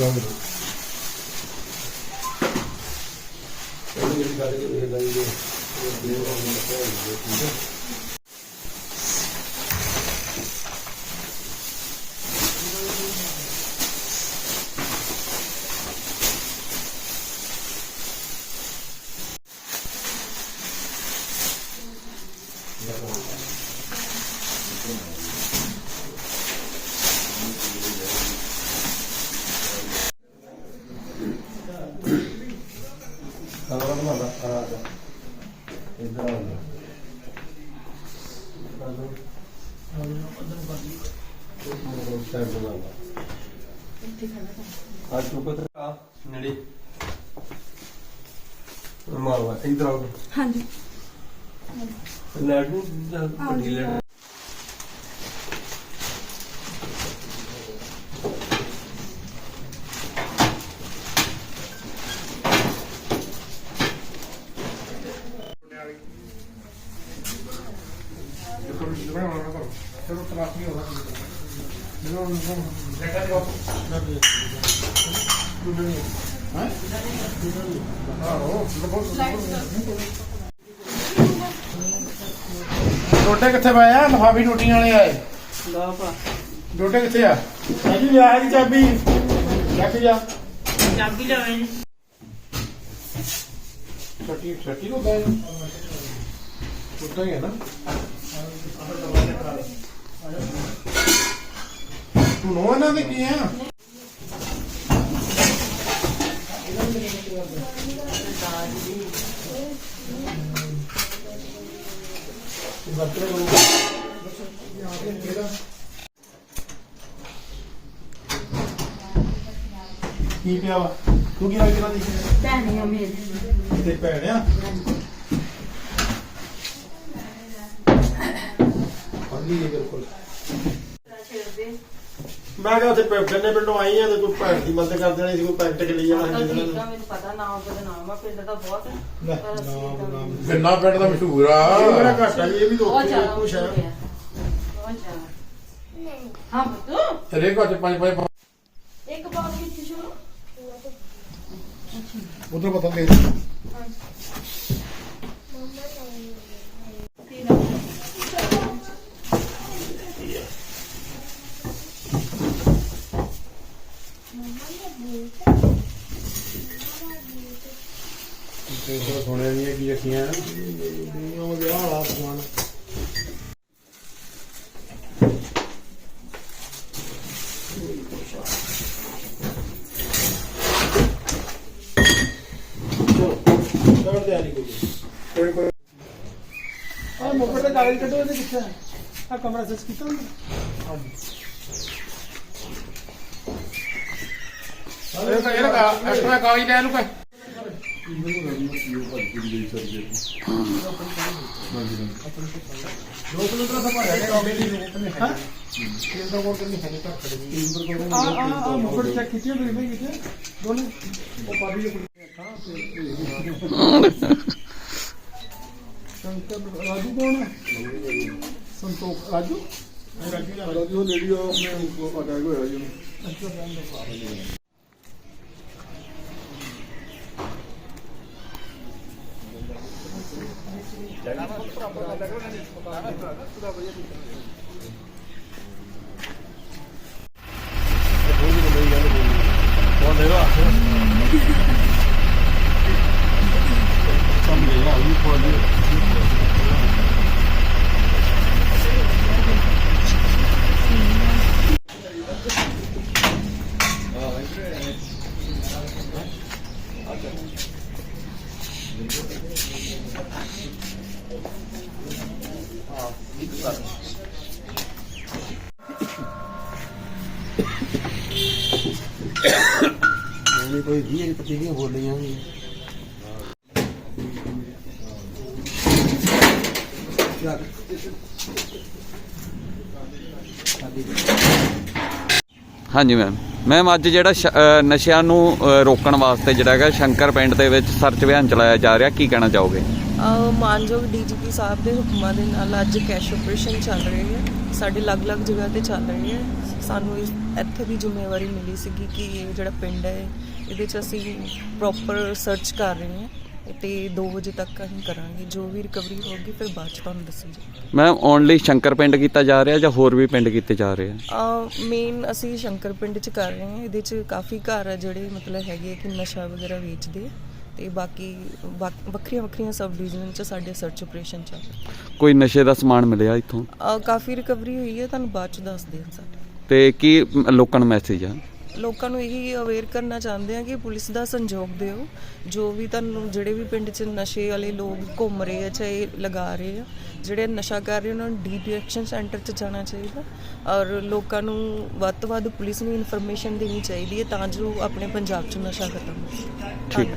ਕਰਾਓ ਇਹ ਜਿਹੜੀ ਗੱਲ ਇਹ ਲਈ ਇਹ ਦੇਵ ਨੂੰ ਕਹਿ ਠੀਕ ਹੈ। ਕਮਰਾ ਬਣਾ ਲਾ ਆ ਜਾ ਇਧਰ ਆ ਜਾ ਸਾਈਡ ਬਣਾ ਲਾ ਆ ਹਾਂਜੀ ਲੈਟ ਨੂੰ ਜਾਂ ਵੱਡੀ ਲੈਟ ਚਲੋ ਤਲਾਕ ਨਹੀਂ ਹੋਣਾ ਮੈਨੂੰ ਦੇਖਾ ਦਿਓ ਹਾਂ ਡੋਡੇ ਕਿੱਥੇ ਪਏ ਆ? ਲਫਾਫੀ ਟੂਟੀਆਂ ਵਾਲੇ ਆਏ। ਲਾਪਾ ਡੋਡੇ ਕਿੱਥੇ ਆ? ਸਾਜੀ ਲਿਆ ਦੀ ਚਾਬੀ। ਚੱਕ ਜਾ। ਚਾਬੀ ਲਵੇ ਜੀ ਛੱਟੀ ਛੱਟੀ ਨੂੰ ਗਏ ਉੱਦਾਂ ਹੀ ਹੈ ਨਾ। ਤੂੰ ਨੋ ਇਹਨਾਂ ਦੇ ਕੀ ਆ? ਕੀ ਪਿਆ ਵਾ? ਤੂੰ ਕੀ ਲੱਗ ਰਿਹਾ ਦੀ ਭੈਣੀ ਆ ਮੇਰੀ ਤੇ ਭੈਣ ਆ? ਪੜ੍ਹੀ ਹੈ ਬਿਲਕੁਲ। ਮੈਂ ਕਿਹਾ ਉੱਥੇ ਪ- ਗੰਨੇ ਪਿੰਡੋਂ ਆਈ ਆ ਤੇ ਕੋਈ ਭੈਣ ਦੀ ਮਦਦ ਕਰ ਦੇਣੀ ਸੀ ਕੋਈ ਪੈਂਟ ਕੇ ਲਈ ਜਾਣਾ ਸੀ ਠੀਕ ਆ ਮੈਨੂੰ ਪਤਾ ਨਾਮ ਦਾ ਨਾਮ ਆ ਪਿੰਡ ਦਾ ਬਹੁਤ ਲੈ, ਪਰ ਅਸੀਂ ਨਾਮ- ਤਾਂ ਨਾਮ। ਗੰਨਾ ਪਿੰਡ ਦਾ ਮਸ਼ਹੂਰ ਆ। ਇਹ ਬੜਾ ਘੱਟ ਆ ਜੀ ਇਹ ਵੀ ਬਹੁਤ ਲੋਕ ਜ਼ਿਆਦਾ ਕੁਛ ਹੈ ਮਸ਼ਹੂਰ ਆ। ਬਹੁਤ ਜ਼ਿਆਦਾ। ਹਾਂ ਬਤੂ ਹਰੇਕ ਘਰ ਚ ਪੰਜ ਪੰਜ। ਇੱਕ ਬਾਤ ਵਿੱਚ ਸ਼ੁਰੂ? ਉਧਰ ਪਤਾ ਦੇ ਤੇ ਸੋਨੇ ਦੀਆਂ ਕੀ ਰੱਖੀਆਂ ਉਹ ਵਿਆਹ ਵਾਲਾ ਸਮਾਨ ਕਰ ਦੇ ਆਲੀ ਕੋਈ ਕੋਈ ਆ ਮੋਟਰ ਦੇ ਕਾਗਜ਼ ਕੱਢੋ ਇਹਦੇ ਕਿੱਥੇ ਆ? ਕਮਰਾ ਸੈਸ ਕੀਤਾ ਹੁੰਦਾ ਇਹ ਤਾਂ ਇਹਦਾ ਐਕਸਟਰਾ ਕਾਗਜ਼ ਲੈ ਲੂ ਕਾ ਲੋਕ ਨੂੰ ਤਾਂ ਸਭਾ ਹੈ ਕਾਗਜ਼ ਦੀ ਲੋਕ ਨੇ ਹੈ 那同事都没演这个，我那个，上面有啊，五块六。ਜੀ ਕੋਈ 20 25 ਬੋਲੀਆਂ ਹਾਂਜੀ ਮੈਮ ਮੈਮ ਅੱਜ ਜਿਹੜਾ ਨਸ਼ਿਆਂ ਨੂੰ ਰੋਕਣ ਵਾਸਤੇ ਜਿਹੜਾ ਹੈਗਾ ਸ਼ੰਕਰ ਪਿੰਡ ਦੇ ਵਿੱਚ ਸਰਚ ਅਭਿਆਨ ਚਲਾਇਆ ਜਾ ਰਿਹਾ, ਕੀ ਕਹਿਣਾ ਚਾਹੋਗੇ? ਮਾਨਯੋਗ ਡੀਜੀਪੀ ਸਾਹਿਬ ਦੇ ਹੁਕਮਾਂ ਦੇ ਨਾਲ ਅੱਜ ਕੈਸ਼ ਆਪਰੇਸ਼ਨ ਚੱਲ ਰਹੀ ਹੈ ਸਾਡੇ ਅਲੱਗ-ਅਲੱਗ ਜਗ੍ਹਾ ਤੇ ਚੱਲ ਰਹੀ ਹੈ ਸਾਨੂੰ ਇਸ ਇੱਥੇ ਦੀ ਜ਼ਿੰਮੇਵਾਰੀ ਮਿਲੀ ਸੀਗੀ ਕਿ ਇਹ ਜਿਹੜਾ ਪਿੰਡ ਹੈ ਇਹਦੇ 'ਚ ਅਸੀਂ ਪ੍ਰੋਪਰ ਸਰਚ ਕਰ ਰਹੇ ਹਾਂ ਤੇ 2 ਵਜੇ ਤੱਕ ਅਸੀਂ ਕਰਾਂਗੇ। ਜੋ ਵੀ ਰਿਕਵਰੀ ਹੋਗੀ ਫਿਰ ਬਾਅਦ 'ਚ ਤੁਹਾਨੂੰ ਦੱਸੀ ਜਾਏਗੀ ਮੈਮ ਓਨਲੀ ਸ਼ੰਕਰ ਪਿੰਡ ਕੀਤਾ ਜਾ ਰਿਹਾ ਜਾਂ ਹੋਰ ਵੀ ਪਿੰਡ ਕੀਤੇ ਜਾ ਰਹੇ ਆ? ਮੇਨ ਅਸੀਂ ਸ਼ੰਕਰ ਪਿੰਡ 'ਚ ਕਰ ਰਹੇ ਹਾਂ। ਇਹਦੇ 'ਚ ਕਾਫੀ ਘਰ ਆ ਜਿਹੜੇ ਮਤਲਬ ਹੈਗੇ ਕਿ ਨਸ਼ਾ ਵਗੈਰਾ ਵੇਚਦੇ ਆ। ਤੇ ਬਾਕੀ ਵੱਖਰੀਆਂ ਵੱਖਰੀਆਂ ਸਬ ਡਿਵੀਜ਼ਨ 'ਚ ਸਾਡੇ ਸਰਚ ਆਪਰੇਸ਼ਨ ਚੱਲ ਕੋਈ ਨਸ਼ੇ ਦਾ ਸਮਾਨ ਮਿਲਿਆ ਇੱਥੋਂ? ਕਾਫੀ ਰਿਕਵਰੀ ਹੋਈ ਹੈ ਤੁਹਾਨੂੰ ਬਾਅਦ 'ਚ ਦੱਸਦੇ ਹਾਂ ਸਾਡੇ ਤੇ ਕੀ ਲੋਕਾਂ ਨੂੰ ਮੈਸੇਜ ਆ? ਲੋਕਾਂ ਨੂੰ ਇਹੀ ਅਵੇਅਰ ਕਰਨਾ ਚਾਹੁੰਦੇ ਆ ਕਿ ਪੁਲਿਸ ਦਾ ਸੰਯੋਗ ਦਿਓ। ਜੋ ਵੀ ਤੁਹਾਨੂੰ ਜਿਹੜੇ ਵੀ ਪਿੰਡ 'ਚ ਨਸ਼ੇ ਵਾਲੇ ਲੋਕ ਘੁੰਮ ਰਹੇ ਆ ਚਾਹੇ ਲਗਾ ਰਹੇ ਆ ਜਿਹੜੇ ਨਸ਼ਾ ਕਰ ਰਹੇ ਉਹਨਾਂ ਨੂੰ ਡੀ ਡਿਟੈਕਸ਼ਨ ਸੈਂਟਰ 'ਚ ਜਾਣਾ ਚਾਹੀਦਾ। ਔਰ ਲੋਕਾਂ ਨੂੰ ਵੱਧ ਤੋਂ ਵੱਧ ਪੁਲਿਸ ਨੂੰ ਇਨਫੋਰਮੇਸ਼ਨ ਦੇਣੀ ਚਾਹੀਦੀ ਹੈ ਤਾਂ ਜੋ ਆਪਣੇ ਪੰਜਾਬ 'ਚ ਨਸ਼ਾ ਖਤਮ ਹੋ ਸਕੇ। ਠੀਕ।